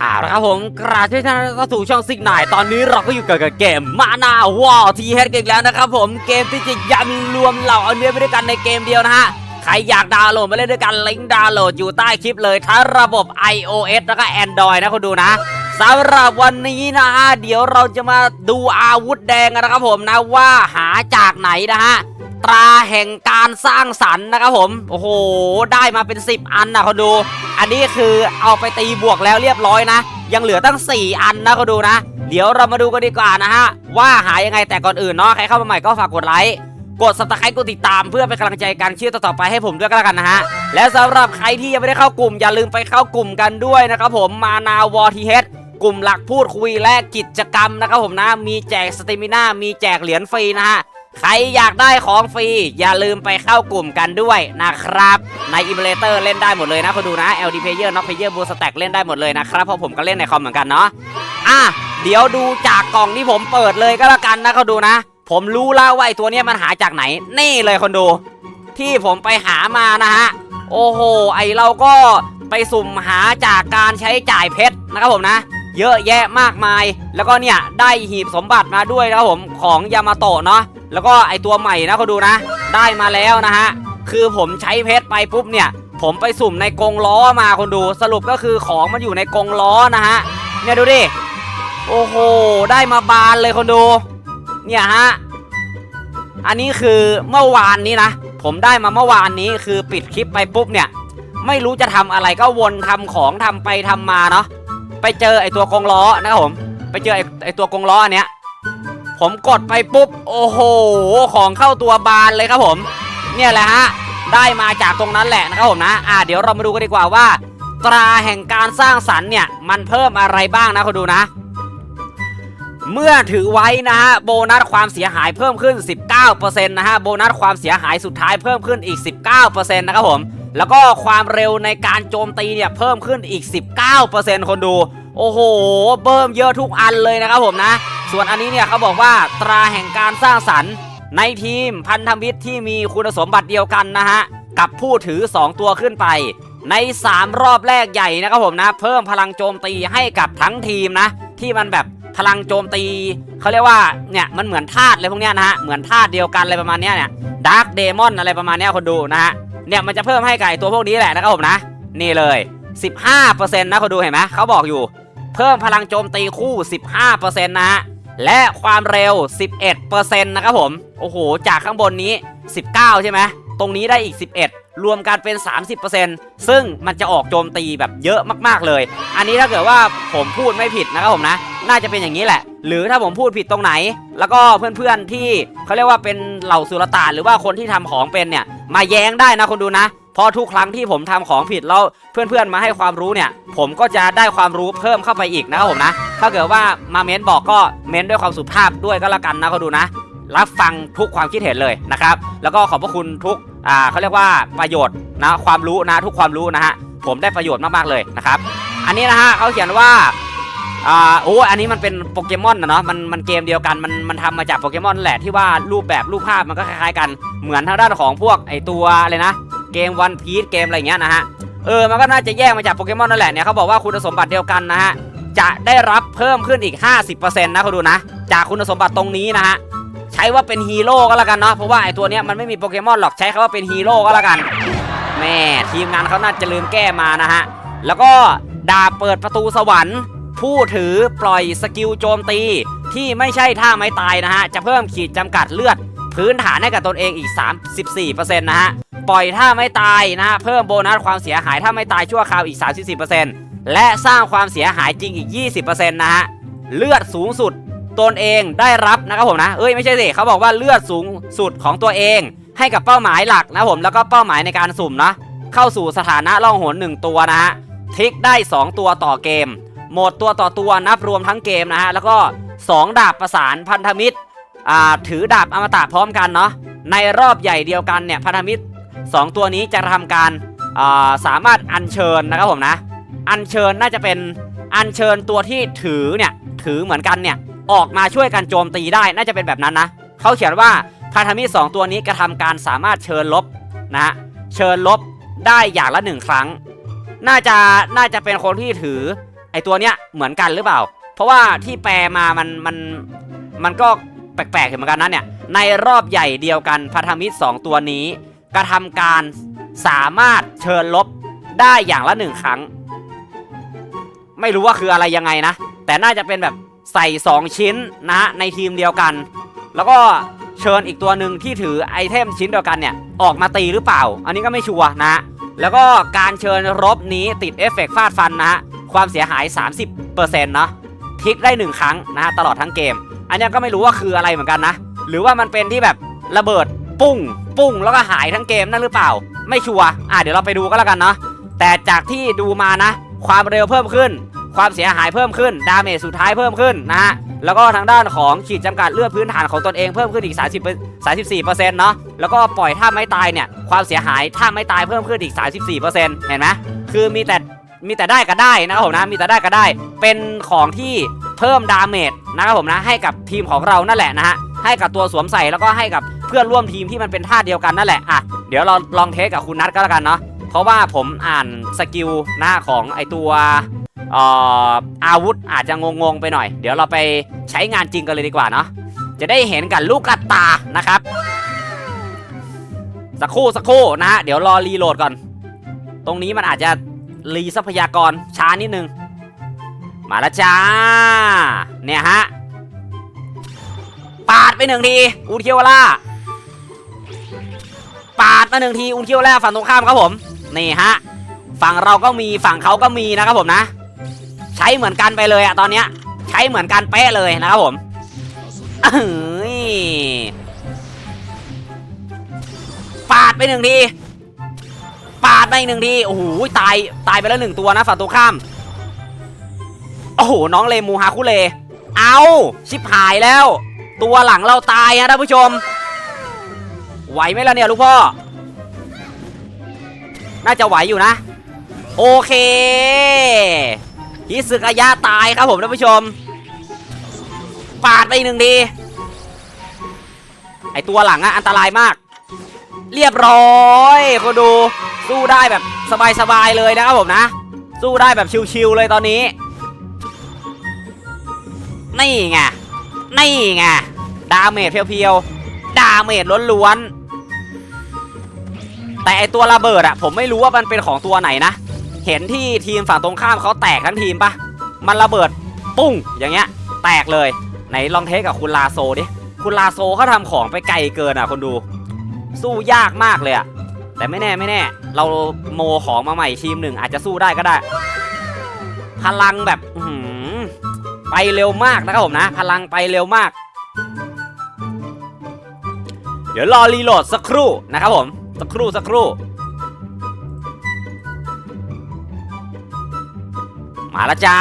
เอาละครับผมกราบที่ท่านเข้าสู่ช่องซิกนายตอนนี้เราก็อยู่กับเกมมานาวอทีเฮดกันอีกแล้วนะครับผมเกมที่จะยำรวมเหล่าเอาเนื้อไปด้วยกันในเกมเดียวนะฮะใครอยากดาวน์โหลดมาเล่นด้วยกันลิงก์ดาวน์โหลดอยู่ใต้คลิปเลยทั้งระบบ iOS แล้วก็ Android นะคุณดูนะสำหรับวันนี้นะฮะเดี๋ยวเราจะมาดูอาวุธแดงกันนะครับผมนะว่าหาจากไหนนะฮะ ตราแห่งการสร้างสรรค์นะครับผม โอ้โห ได้มาเป็น 10 อันนะเขาดู อันนี้คือเอาไปตีบวกแล้วเรียบร้อยนะ ยังเหลือตั้ง 4 อันนะเขาดูนะ เดี๋ยวเรามาดูกันดีกว่านะฮะ ว่าหายังไงแต่ก่อนอื่นเนาะใครเข้ามาใหม่ก็ฝากกดไลค์กด subscribe กดติดตามเพื่อเป็นกำลังใจการเชื่อต่อๆไปให้ผมด้วยก็แล้วกันนะฮะ และสำหรับใครที่ยังไม่ได้เข้ากลุ่ม อย่าลืมไปเข้ากลุ่มกันด้วยนะครับผมมานาวอทีเฮดกลุ่มหลักพูดคุยและกิจกรรมนะครับผมนะ มีแจกสเตมิน่ามีแจกเหรียญฟรีนะฮะ ใครอยากได้ของฟรี อย่าลืมไปเข้ากลุ่มกันด้วยนะครับ ในอิมเลเตอร์เล่นได้หมดเลยนะคุณดูนะ LD Player Not Player b o o Stack เล่นได้หมดเลยนะครับ เพราะผมก็เล่นในคอมเหมือนกันเนาะอะเดี๋ยวดูจากกล่องที่ผมเปิดเลยก็แล้วกันนะเขาดูนะ ผมรู้แล้วว่าไอตัวนี้มันหาจากไหน นี่เลยคนดู ที่ผมไปหามานะฮะโอ้โหไอเราก็ไปสุ่มหาจากการใช้จ่ายเพชรนะครับผมนะเยอะแยะมากมาย แล้วก็เนี่ยได้หีบสมบัติมาด้วยนะครับผมของยามาโตะเนาะ แล้วก็ไอตัวใหม่นะเขาดูนะ ได้มาแล้วนะฮะ คือผมใช้เพชรไปปุ๊บเนี่ย ผมไปสุ่มในกรงล้อมาคนดู สรุปก็คือของมันอยู่ในกรงล้อนะฮะ เนี่ยดูดิ โอ้โห ได้มาบานเลยคนดู เนี่ยฮะ อันนี้คือเมื่อวานนี้นะ ผมได้มาเมื่อวานนี้คือปิดคลิปไปปุ๊บเนี่ย ไม่รู้จะทำอะไรก็วนทำของทำไปทำมาเนาะ ไปเจอไอตัวกรงล้อนะครับผม ไปเจอไอไอตัวกรงล้ออันเนี้ย ผมกดไปปุ๊บ โอ้โห ของเข้าตัวบานเลยครับผม เนี่ยแหละฮะ ได้มาจากตรงนั้นแหละนะครับผมนะ อ่า เดี๋ยวเรามาดูกันดีกว่าว่า ตราแห่งการสร้างสรรค์เนี่ย มันเพิ่มอะไรบ้างนะคุณดูนะ เมื่อถือไว้นะฮะ โบนัสความเสียหายเพิ่มขึ้น 19%นะฮะ โบนัสความเสียหายสุดท้ายเพิ่มขึ้นอีก 19%นะครับผม แล้วก็ความเร็วในการโจมตีเนี่ยเพิ่มขึ้นอีก 19%คนดู โอ้โห เบิ่มเยอะทุกอันเลยนะครับผมนะ ส่วนอันนี้เนี่ยเขาบอกว่าตราแห่งการสร้างสรรค์ ในทีมพันธมิตรที่มีคุณสมบัติเดียวกันนะฮะ กับผู้ถือ 2 ตัวขึ้นไป ใน 3 รอบแรกใหญ่นะครับผมนะ เพิ่มพลังโจมตีให้กับทั้งทีมนะ ที่มันแบบพลังโจมตีเขาเรียกว่าเนี่ยมันเหมือนธาตุอะไรพวกเนี้ยนะฮะเหมือนธาตุเดียวกันอะไรประมาณเนี้ยเนี่ยดาร์กเดมอนอะไรประมาณเนี้ยคนดูนะฮะเนี่ยมันจะเพิ่มให้ไก่ตัวพวกนี้แหละนะครับผมนะ นี่เลย 15%นะคนดูเห็นไหมเขาบอกอยู่ เพิ่มพลังโจมตีคู่ 15%นะฮะ และความเร็ว 11%นะครับผม โอ้โห จากข้างบนนี้ 19 ใช่ไหม ตรงนี้ได้อีก 11 รวมกันเป็น 30%ซึ่งมันจะออกโจมตีแบบเยอะมากๆเลย อันนี้ถ้าเกิดว่าผมพูดไม่ผิดนะครับผมนะ น่าจะเป็นอย่างนี้แหละ หรือถ้าผมพูดผิดตรงไหน แล้วก็เพื่อนๆที่เขาเรียกว่าเป็นเหล่าสุลต่านหรือว่าคนที่ทำของเป็นเนี่ย มาแย้งได้นะคนดูนะ เพราะทุกครั้งที่ผมทำของผิดแล้วเพื่อนๆมาให้ความรู้เนี่ย ผมก็จะได้ความรู้เพิ่มเข้าไปอีกนะครับผมนะ ถ้าเกิดว่ามาเม้นบอกก็เม้นด้วยความสุภาพด้วยก็แล้วกันนะเขาดูนะ รับฟังทุกความคิดเห็นเลยนะครับ แล้วก็ขอบพระคุณทุกอ่าเขาเรียกว่าประโยชน์นะความรู้นะทุกความรู้นะฮะผมได้ประโยชน์มากๆเลยนะครับ อันนี้นะฮะเขาเขียนว่าอ่าโอ้อันนี้มันเป็นโปเกมอนนะเนาะมันมันเกมเดียวกันมันมันทำมาจากโปเกมอนแหละที่ว่ารูปแบบรูปภาพมันก็คล้ายๆกันเหมือนทางด้านของพวกไอตัวอะไรนะ เกมวันพี e เกมอะไรเงี้ยนะฮะ เออ มันก็น่าจะแยกมาจากโปเกมอนนั่นแหละเนี่ยเขาบอกว่าคุณสมบัติเดียวกันนะฮะ จะได้รับเพิ่มขึ้นอีก 50%นะเขาดูนะ จากคุณสมบัติตรงนี้นะฮะ ใช้ว่าเป็นฮีโร่ก็แล้วกันเนาะ เพราะว่าไอตัวเนี้ยมันไม่มีโปเกมอนหรอก ใช้คำว่าเป็นฮีโร่ก็แล้วกัน แม่ทีมงานเขาน่าจะลืมแก้มานะฮะ แล้วก็ดาบเปิดประตูสวรรค์ ผู้ถือปล่อยสกิลโจมตีที่ไม่ใช่ท่าไม้ตายนะฮะ จะเพิ่มขีดจำกัดเลือด พื้นฐานให้กับตนเองอีก 34%นะฮะ ปล่อยถ้าไม่ตายนะฮะ เพิ่มโบนัสความเสียหายถ้าไม่ตายชั่วคราวอีก 34%และสร้างความเสียหายจริงอีก 20%นะฮะ เลือดสูงสุดตนเองได้รับนะครับผมนะ เอ้ยไม่ใช่สิเขาบอกว่าเลือดสูงสุดของตัวเอง ให้กับเป้าหมายหลักนะผมแล้วก็เป้าหมายในการสุ่มนะเข้าสู่สถานะล่องหนหนึ่งตัวนะฮะทิกได้ 2 ตัวต่อเกม หมดตัวต่อตัวนับรวมทั้งเกมนะฮะแล้วก็ 2 ดาบประสานพันธมิตร ถือดาบอมตะพร้อมกันเนาะในรอบใหญ่เดียวกันเนี่ยพันธมิตร 2 ตัวนี้จะทำการาสามารถอัญเชิญนะครับผมนะ อัญเชิญน่าจะเป็นอัญเชิญตัวที่ถือเนี่ยถือเหมือนกันเนี่ยออกมาช่วยกันโจมตีได้น่าจะเป็นแบบนั้นนะเขาเขียนว่าพันธมิตรสองตัวนี้กระทำการสามารถเชิญลบนะฮะเชิญลบได้อย่างละหนึ่งครั้ง น่าจะน่าจะเป็นคนที่ถือไอตัวเนี้ยเหมือนกันหรือเปล่า เพราะว่าที่แปลมามันมันมันก็ ปลกๆเหมือนกันนะเนี่ยในรอบใหญ่เดียวกันพันธมิตร 2 ตัวนี้ กระทำการสามารถเชิญลบได้อย่างละหนึ่งครั้ง ไม่รู้ว่าคืออะไรยังไงนะ แต่น่าจะเป็นแบบใส่ 2 ชิ้นนะฮะในทีมเดียวกัน แล้วก็เชิญอีกตัวหนึ่งที่ถือไอเทมชิ้นเดียวกันเนี่ยออกมาตีหรือเปล่า อันนี้ก็ไม่ชัวร์นะฮะแล้วก็การเชิญรบนี้ติดเอฟเฟกต์ฟาดฟันนะฮะความเสียหาย 30%เนาะทิกได้ 1 ครั้งนะฮะตลอดทั้งเกม อันนี้ก็ไม่รู้ว่าคืออะไรเหมือนกันนะ หรือว่ามันเป็นที่แบบระเบิดปุ้ง ปุ้งแล้วก็หายทั้งเกมนั่นหรือเปล่า ไม่ชัวร์อะเดี๋ยวเราไปดูก็แล้วกันเนาะแต่จากที่ดูมานะ ความเร็วเพิ่มขึ้น ความเสียหายเพิ่มขึ้น ดาเมจสุดท้ายเพิ่มขึ้นนะฮะแล้วก็ทางด้านของขีดจำกัดเลือดพื้นฐานของตนเองเพิ่มขึ้นอีก 30 34%เนาะแล้วก็ปล่อยท่าไม่ตายเนี่ยความเสียหายท่าไม่ตายเพิ่มขึ้นอีก 34%เห็นไหมคือมีแต่มีแต่ได้ก็ได้นะครับผมนะมีแต่ได้ก็ได้ เป็นของที่เพิ่มดาเมจ นะครับผมนะให้กับทีมของเรานั่นแหละนะฮะให้กับตัวสวมใส่แล้วก็ให้กับเพื่อนร่วมทีมที่มันเป็นท่าเดียวกันนั่นแหละอะเดี๋ยวเราลองเทสกับคุณนัทก็แล้วกันเนาะเพราะว่าผมอ่านสกิลหน้าของไอตัวเอ่ออาวุธอาจจะงงๆไปหน่อย เดี๋ยวเราไปใช้งานจริงกันเลยดีกว่าเนาะจะได้เห็นกันลูกกระตานะครับ สักครู่สักครู่นะฮะเดี๋ยวรอรีโหลดก่อน ตรงนี้มันอาจจะรีทรัพยากรช้านิดนึง มาแล้วจ้า เนี่ยฮะ ปาดไปหนึ่งทีอุนเคียวล่า ปาดมาหนึ่งทีอุนเคียวล่าฝั่งตรงข้ามครับผม นี่ฮะ ฝั่งเราก็มี ฝั่งเขาก็มีนะครับผมนะ ใช้เหมือนกันไปเลยอะตอนเนี้ย ใช้เหมือนกันเป๊ะเลยนะครับผมเอ้ยปาดไปหนึ่งที ปาดไปหนึ่งที โอ้โห ตาย ตายไปแล้วหนึ่งตัวนะฝั่งตรงข้าม อ้โห น้องเลมูฮาคุเล เอาชิบหายแล้ว ตัวหลังเราตายฮะท่านผู้ชม ไหวไหมล่ะเนี่ยลูกพ่อ น่าจะไหวอยู่นะ โอเคฮิสึกายะตายครับผมท่านผู้ชม ปาดไปอีกหนึ่งทีไอตัวหลังอะอันตรายมาก เรียบร้อยคนดูสู้ได้แบบสบายๆเลยนะครับผมนะ สู้ได้แบบชิวๆเลยตอนนี้ นี่ไง นี่ไง ดาเมจเพียวๆ ดาเมจล้วนๆ แต่ไอตัวระเบิดอะผมไม่รู้ว่ามันเป็นของตัวไหนนะ เห็นที่ทีมฝั่งตรงข้ามเขาแตกทั้งทีมปะมันระเบิดปุ้งอย่างเงี้ย แตกเลย ไหนลองเทสกับคุณลาโซดิ คุณลาโซเขาทำของไปไกลเกินอะคนดู สู้ยากมากเลยอะแต่ไม่แน่ไม่แน่ เราโมของมาใหม่ทีมหนึ่งอาจจะสู้ได้ก็ได้ พลังแบบอื ไปเร็วมากนะครับผมนะ พลังไปเร็วมาก เดี๋ยวรอรีโหลดสักครู่นะครับผมสักครู่สักครู่ มาแล้วจ้า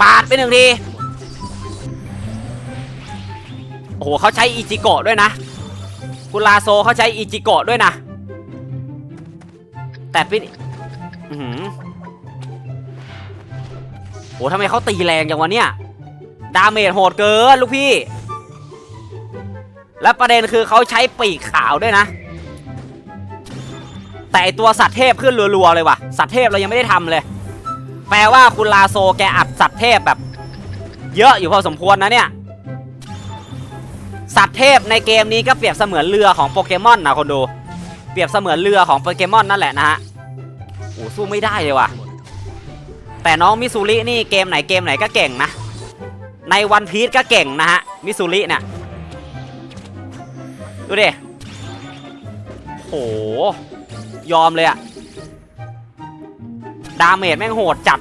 ปาดไปหนึ่งที โอ้โหเขาใช้อิจิโกะด้วยนะ คุณลาโซเขาใช้อิจิโกะด้วยนะ แต่เป็นอื้อหือโหทำไมเขาตีแรงอย่างวะเนี่ย ดาเมจโหดเกินลูกพี่ และประเด็นคือเขาใช้ปีกขาวด้วยนะ แต่ตัวสัตว์เทพขึ้นรัวๆเลยว่ะ สัตว์เทพเรายังไม่ได้ทำเลย แปลว่าคุณลาโซแกอัดสัตว์เทพแบบ เยอะอยู่พอสมควรนะเนี่ย สัตว์เทพในเกมนี้ก็เปรียบเสมือนเรือของโปเกมอนนะคนดู เปรียบเสมือนเรือของโปเกมอนนั่นแหละนะฮะโอ้สู้ไม่ได้เลยว่ะ แต่น้องมิซูรินี่เกมไหนเกมไหนก็เก่งนะ ในวันพีชก็เก่งนะฮะมิซูริเนี่ยดูดิโห ยอมเลยอะดาเมจแม่งโหดจัด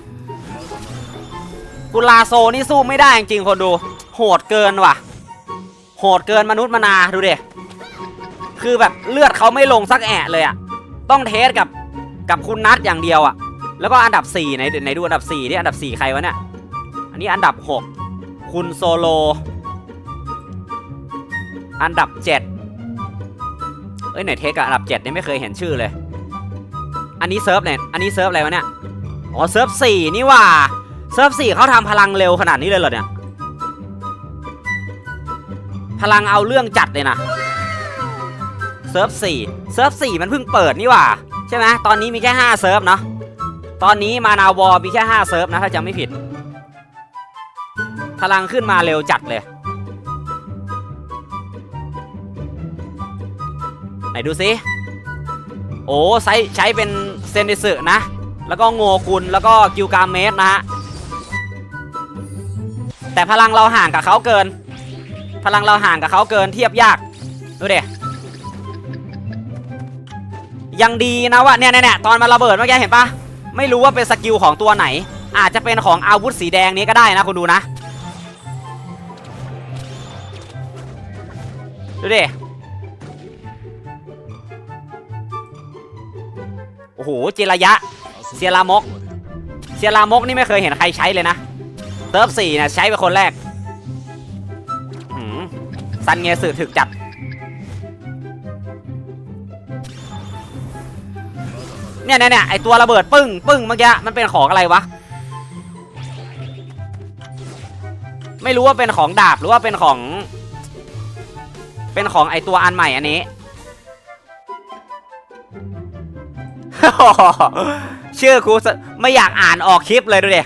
กุลาโซนี่สู้ไม่ได้จริงๆคนดู โหดเกินว่ะ โหดเกินมนุษย์มนาดูดิคือแบบเลือดเขาไม่ลงสักแอะเลยอะต้องเทสกับกับคุณนัทอย่างเดียวอะแล้วก็อันดับ4ไหนไหนดูอันดับ4นี่อันดับ 4 ใครวะเนี่ยอันนี้อันดับ 6 คุณโซโล อันดับ 7 เอ้ยไหนเทสกับอันดับ7นี่ไม่เคยเห็นชื่อเลย อันนี้เซิร์ฟไหนอันนี้เซิร์ฟอะไรวะเนี่ยอ๋อเซิร์ฟสี่นี่ว่าเซิร์ฟสี่เขาทำพลังเร็วขนาดนี้เลยเหรอเนี่ย พลังเอาเรื่องจัดเลยนะเซิร์ฟสี่เซิร์ฟสี่มันเพิ่งเปิดนี่หว่า ใช่ไหมตอนนี้มีแค่ห้าเซิร์ฟเนาะตอนนี้มานาวอมีแค่ห้าเซิร์ฟนะถ้าจำไม่ผิด พลังขึ้นมาเร็วจัดเลย ไหนดูสิโอ้ใช้ใช้เป็นเซนดิสึนะ แล้วก็โงกุลแล้วก็กิวกาเมสนะฮะแต่พลังเราห่างกับเขาเกิน พลังเราห่างกับเขาเกินเทียบยาก ดูเดยังดีนะว่าเนี่ยเนี่ยตอนมาระเบิดเมื่อกี้เห็นปะไม่รู้ว่าเป็นสกิลของตัวไหน อาจจะเป็นของอาวุธสีแดงนี้ก็ได้นะคุณดูนะ ดูดิโอ้โหเจรยะเซียรามกเซียรามกนี่ไม่เคยเห็นใครใช้เลยนะเติร์ฟสี่เนี่ยใช้เป็นคนแรก ซันเงสือถึกจัดเนี่ยเนี่ยเนี่ยไอตัวระเบิดปึ้งปึ้งเมื่อกี้มันเป็นของอะไรวะ ไม่รู้ว่าเป็นของดาบหรือว่าเป็นของ เป็นของไอตัวอันใหม่อันนี้ ชื่อกูสไม่อยากอ่านออกคลิปเลยดูดิ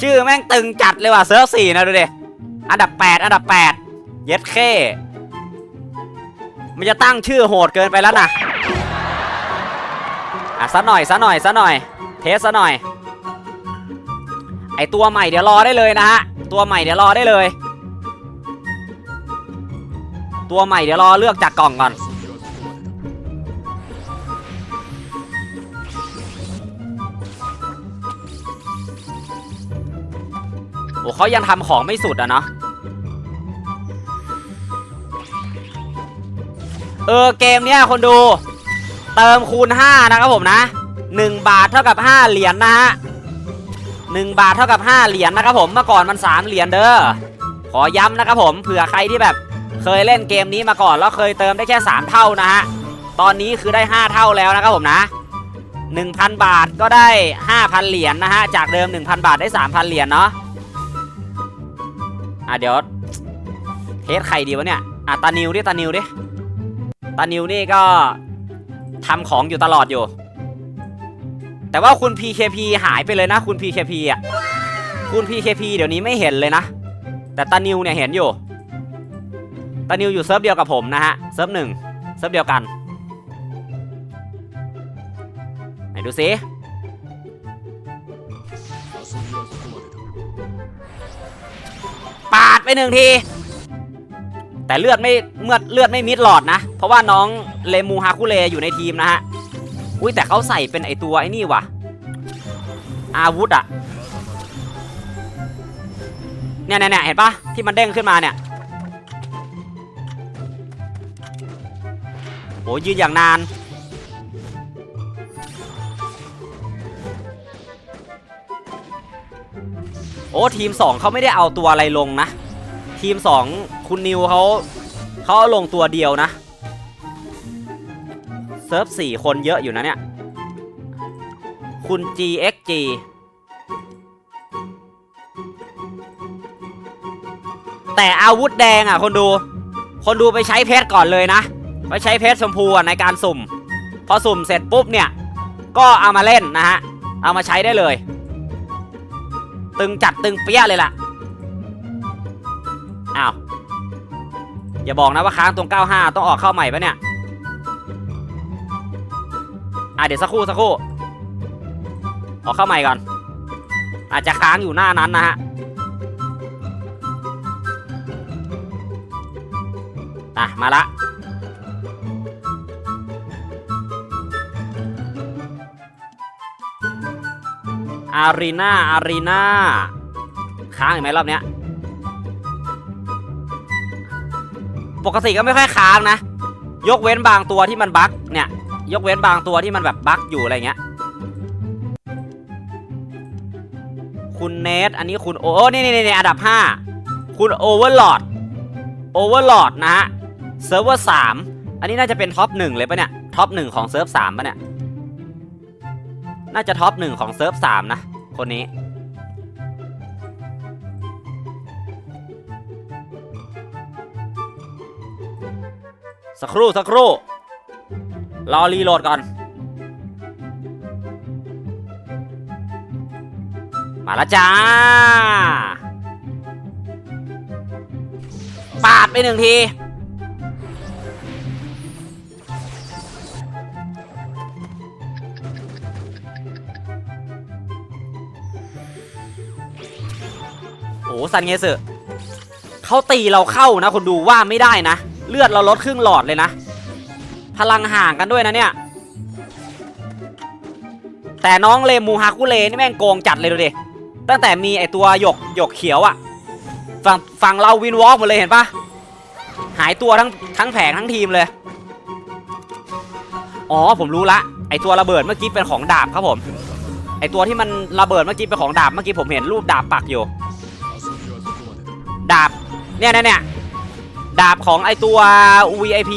ชื่อแม่งตึงจัดเลยว่ะเซิร์ฟสี่นะดูดิอันดับ 8 อันดับ 8 เย็ดเข้มันจะตั้งชื่อโหดเกินไปแล้วนะอะซะหน่อยซะหน่อยซะหน่อย เทสซะหน่อย ไอตัวใหม่เดี๋ยวรอได้เลยนะฮะ ตัวใหม่เดี๋ยวรอได้เลย ตัวใหม่เดี๋ยวรอเลือกจากกล่องก่อน โอ้เขายังทำของไม่สุดอะเนาะ เออเกมเนี้ยคนดู เติมคูณ 5 นะครับผมนะ 1 บาทเท่ากับ 5 เหรียญนะฮะ1บาทเท่ากับ 5 เหรียญนะครับผมเมื่อก่อนมัน 3 เหรียญเด้อขอย้ำนะครับผมเผื่อใครที่แบบ เคยเล่นเกมนี้มาก่อนแล้วเคยเติมได้แค่ 3 เท่านะฮะตอนนี้คือได้ 5 เท่าแล้วนะครับผมนะ 1,000 บาทก็ได้ 5,000 เหรียญนะฮะจากเดิม 1,000 บาทได้ 3,000 เหรียญเนาะอะเดี๋ยวเทสใครดีวะเนี่ยอะตานิวดิตานิวดิ ตานิวนี่ก็ทำของอยู่ตลอดอยู่ แต่ว่าคุณ PKP หายไปเลยนะ คุณ PKP อะ คุณ PKP เดี๋ยวนี้ไม่เห็นเลยนะ แต่ตานิวเนี่ยเห็นอยู่ ตานิวอยู่เซิร์ฟเดียวกับผมนะฮะ เซิร์ฟหนึ่งเซิร์ฟเดียวกัน ไหนดูซิปาดไปหนึ่งที แต่เลือดไม่เมื่อเลือดไม่มิดหลอดนะ เพราะว่าน้องเลมูฮาคุเลอยู่ในทีมนะฮะอุ้ยแต่เขาใส่เป็นไอตัวไอ้นี่ว่ะ อาวุธอะเนี่ยเนี่ยเนี่ยเห็นปะที่มันเด้งขึ้นมาเนี่ยโอ้ยืนอย่างนานโอ้ทีม 2เขาไม่ได้เอาตัวอะไรลงนะ ทีม 2 คุณนิวเขาเขาลงตัวเดียวนะ เซิร์ฟ4คนเยอะอยู่นะเนี่ย คุณ GXG แต่อาวุธแดงอะคนดู คนดูไปใช้เพชรก่อนเลยนะ ไปใช้เพชรชมพูในการสุ่ม พอสุ่มเสร็จปุ๊บเนี่ย ก็เอามาเล่นนะฮะ เอามาใช้ได้เลย ตึงจัดตึงเปี้ยเลยล่ะ อ้าว อย่าบอกนะว่าค้างตรง 95 ต้องออกเข้าใหม่ปะเนี่ย อะเดี๋ยวสักครู่สักครู่ ออกเข้าใหม่ก่อน อาจจะค้างอยู่หน้านั้นนะฮะ อะ มาละอารีนาอารีนาค้างอีกไหมรอบเนี้ย ปกติก็ไม่ค่อยค้างนะ ยกเว้นบางตัวที่มันบั๊กเนี่ย ยกเว้นบางตัวที่มันแบบบั๊กอยู่อะไรเงี้ย คุณเนทอันนี้คุณโอ้นี่นี่นี่อันดับ 5 คุณโอเวอร์ลอดโอเวอร์ลอดนะฮะเซิร์ฟเวอร์สามอันนี้น่าจะเป็นท็อปหนึ่งเลยปะเนี่ย ท็อปหนึ่งของเซิร์ฟสามปะเนี่ย น่าจะท็อปหนึ่งของเซิร์ฟสามนะ คนนี้ สักครู่สักครู่รอรีโหลดก่อน มาแล้วจ้า ปาดไปหนึ่งที โอ้ซันเงสึเขาตีเราเข้านะ คนดูว่าไม่ได้นะ เลือดเราลดครึ่งหลอดเลยนะ พลังห่างกันด้วยนะเนี่ย แต่น้องเลมูฮาคุเลนี่แม่งโกงจัดเลยดูดิ ตั้งแต่มีไอตัวหยกหยกเขียวอะฝั่งฝั่งเราวินวอล์กหมดเลยเห็นปะหายตัวทั้งทั้งแผงทั้งทีมเลย อ๋อผมรู้ละ ไอตัวระเบิดเมื่อกี้เป็นของดาบครับผม ไอตัวที่มันระเบิดเมื่อกี้เป็นของดาบเมื่อกี้ผมเห็นรูปดาบปักอยู่ ดาบเนี่ยเนี่ยเนี่ย ดาบของไอตัว VIP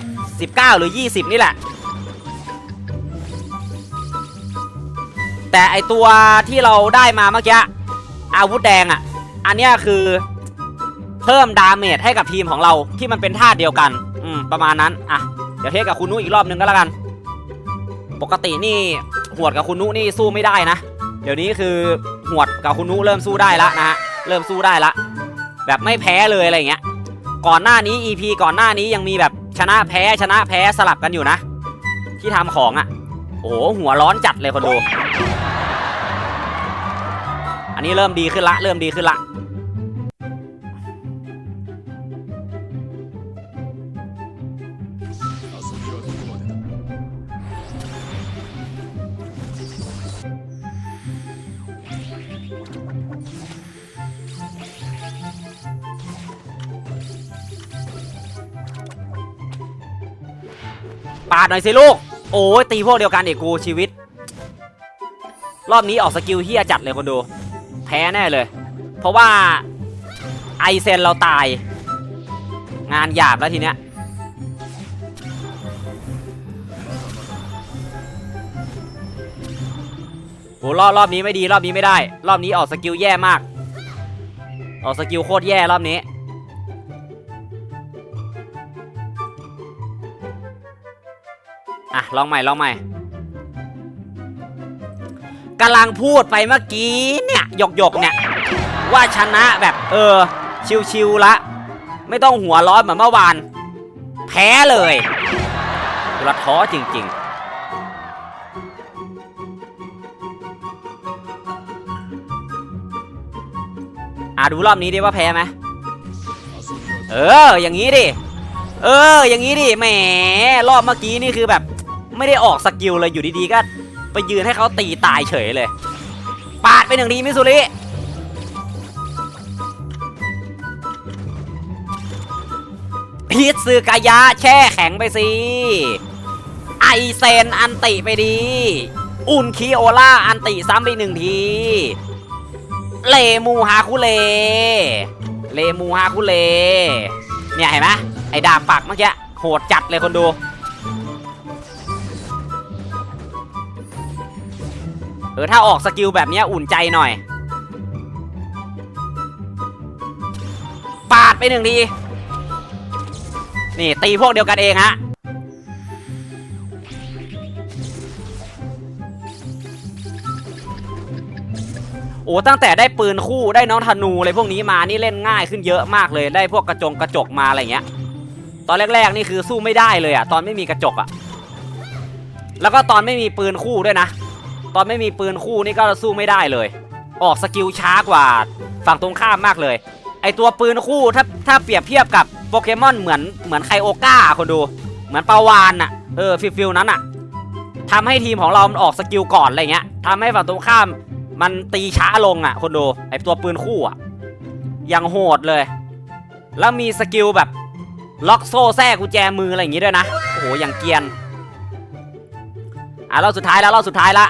19 หรือ 20 นี่แหละ แต่ไอตัวที่เราได้มาเมื่อกี้อาวุธแดงอะ่ะ อันนี้คือเพิ่มดาเมจให้กับทีมของเราที่มันเป็นท่าตุเดียวกัน อืม ประมาณนั้น อะ เดี๋ยวเทสกับคุณนุอีกรอบนึงก็แล้วกัน ปกตินี่หวดกับคุณนุนี่สู้ไม่ได้นะ เดี๋ยวนี้คือหวดกับคุณนุเริ่มสู้ได้ละนะฮะ เริ่มสู้ได้ละ แบบไม่แพ้เลยอะไรเงี้ย ก่อนหน้านี้ EP ก่อนหน้านี้ยังมีแบบชนะแพ้ชนะแพ้สลับกันอยู่นะ ที่ทำของอะ่ะ โอ้โหหัวร้อนจัดเลยคนดู อันนี้เริ่มดีขึ้นละ เริ่มดีขึ้นละ ปาดหน่อยสิลูก โอ้ยตีพวกเดียวกันเอกกูชีวิต รอบนี้ออกสกิลเฮียจัดเลยคนดู แพ้แน่เลย เพราะว่าไอเซนเราตาย งานหยาบแล้วทีเนี้ยโอ้รอบรอบนี้ไม่ดีรอบนี้ไม่ได้ รอบนี้ออกสกิลแย่มาก ออกสกิลโคตรแย่รอบนี้ อะลองใหม่ลองใหม่กำลังพูดไปเมื่อกี้เนี่ยหยกหยกเนี่ย ว่าชนะแบบเออ ชิวๆละ ไม่ต้องหัวร้อนเหมือนเมื่อวาน แพ้เลยกระท้อจริง ๆอะดูรอบนี้ดิว่าแพ้ไหมเออ อย่างนี้ดิ เออ อย่างนี้ดิ แหม รอบเมื่อกี้นี่คือแบบ ไม่ได้ออกสกิลเลยอยู่ดีๆก็ ไปยืนให้เขาตีตายเฉยเลย ปาดไปหนึ่งทีมิสุริฮิตซึกายะแช่แข็งไปสิ ไอเซนอันติไปดี อุนคิโอล่าอันติซ้ำไปหนึ่งที เลมูฮาคุเล เลมูฮาคุเล เนี่ยเห็นไหมไอดาบปักเมื่อกี้โหดจัดเลยคนดู เออถ้าออกสกิลแบบนี้อุ่นใจหน่อย ปาดไปหนึ่งทีนี่ตีพวกเดียวกันเองฮะโอ้ตั้งแต่ได้ปืนคู่ได้น้องธนูอะไรพวกนี้มานี่เล่นง่ายขึ้นเยอะมากเลยได้พวกกระจงกระจกมาอะไรเงี้ย ตอนแรกๆนี่คือสู้ไม่ได้เลยอะตอนไม่มีกระจกอะแล้วก็ตอนไม่มีปืนคู่ด้วยนะ ตอนไม่มีปืนคู่นี่ก็สู้ไม่ได้เลย ออกสกิลช้ากว่า ฝั่งตรงข้ามมากเลย ไอตัวปืนคู่ถ้าถ้าเปรียบเทียบกับโปเกมอนเหมือนเหมือนไคโอก้าคนดู เหมือนปาวานอะเออฟิลฟิลนั้นอะทำให้ทีมของเรามันออกสกิลก่อนอะไรเงี้ยทำให้ฝั่งตรงข้ามมันตีช้าลงอะคนดูไอตัวปืนคู่อะยังโหดเลย แล้วมีสกิลแบบล็อกโซ่แทรกกุญแจมืออะไรอย่างงี้ด้วยนะ โอ้โหอย่างเกียนอะรอบสุดท้ายแล้วรอบสุดท้ายละ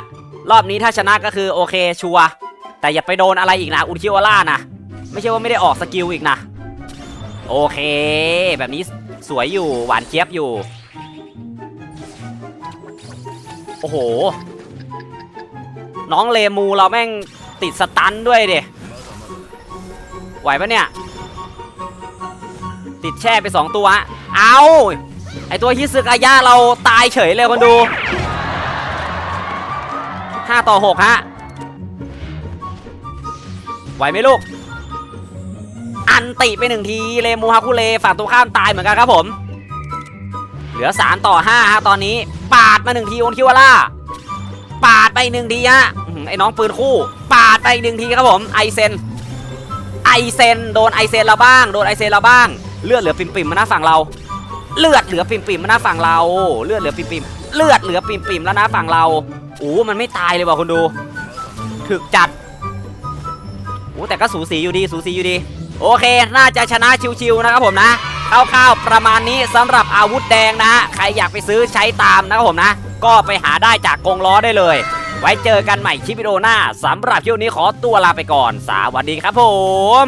รอบนี้ถ้าชนะก็คือโอเคชัวร์แต่อย่าไปโดนอะไรอีกนะอุนคิโอล่านะไม่ใช่ว่าไม่ได้ออกสกิลอีกนะโอเค แบบนี้สวยอยู่หวานเจี๊ยบอยู่ โอ้โห น้องเลมูเราแม่งติดสตันด้วยดิไหวปะเนี่ย ติดแช่ไป2ตัว เอาไอตัวฮิซึกอายะเราตายเฉยเลยคนดู 5 ต่อ 6 ฮะ ไหวไหมลูก อันติไปหนึ่งที เลมูฮาคุเลฝั่งตรงข้ามตายเหมือนกันครับผม เหลือ 3 ต่อ 5 ฮะ ตอนนี้ ปาดมาหนึ่งทีโอนคิวาร่า ปาดไปหนึ่งทีฮะไอ้น้องปืนคู่ ปาดไปหนึ่งทีครับผม ไอเซน ไอเซน โดนไอเซนเราบ้าง โดนไอเซนเราบ้าง เลือดเหลือปิ่มๆมาหน้าฝั่งเรา เลือดเหลือปิ่มๆมาหน้าฝั่งเรา เลือดเหลือปิ่มๆเลือดเหลือปิ่มๆแล้วนะฝั่งเรา อ้มันไม่ตายเลยว่ะคุณดู ถึกจัดโอ้แต่ก็สูสีอยู่ดี สูสีอยู่ดี โอเค น่าจะชนะชิวๆนะครับผมนะคร่าวๆประมาณนี้สำหรับอาวุธแดงนะฮะ ใครอยากไปซื้อใช้ตามนะครับผมนะ ก็ไปหาได้จากกงล้อได้เลย ไว้เจอกันใหม่คลิปวิดีโอหน้าสำหรับคลิปนี้ขอตัวลาไปก่อน สวัสดีครับผม